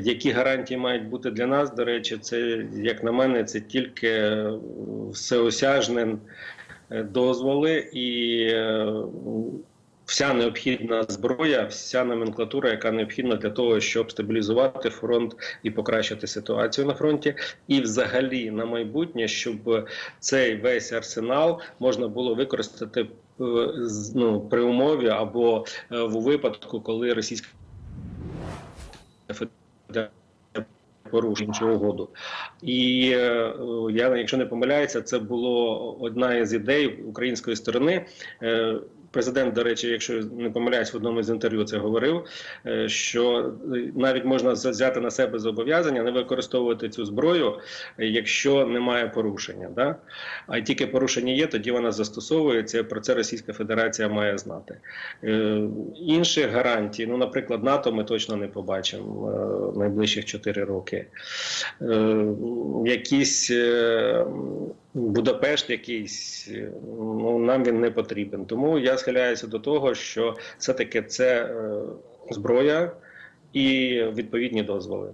Які гарантії мають бути для нас? До речі, це як на мене, це тільки е, всеосяжні е, дозволи і е, вся необхідна зброя, вся номенклатура, яка необхідна для того, щоб стабілізувати фронт і покращити ситуацію на фронті, і взагалі на майбутнє, щоб цей весь арсенал можна було використати ну, при умові або в випадку, коли Російська Федерація порушує чи угоду. І е, я, якщо не помиляюся, це було одна із ідей української сторони. Президент, до речі, якщо не помиляюсь, в одному з інтерв'ю це говорив, е, що навіть можна взяти на себе зобов'язання не використовувати цю зброю, якщо немає порушення. Да? А тільки порушення є, тоді вона застосовується. Про це Російська Федерація має знати. Е, інших гарантій, ну, наприклад, НАТО ми точно не побачимо е, найближчих 4 роки. Якісь Будапешт, якийсь, е, ну, нам він не потрібен. Тому я схиляюся до того, що все-таки це е, зброя і відповідні дозволи.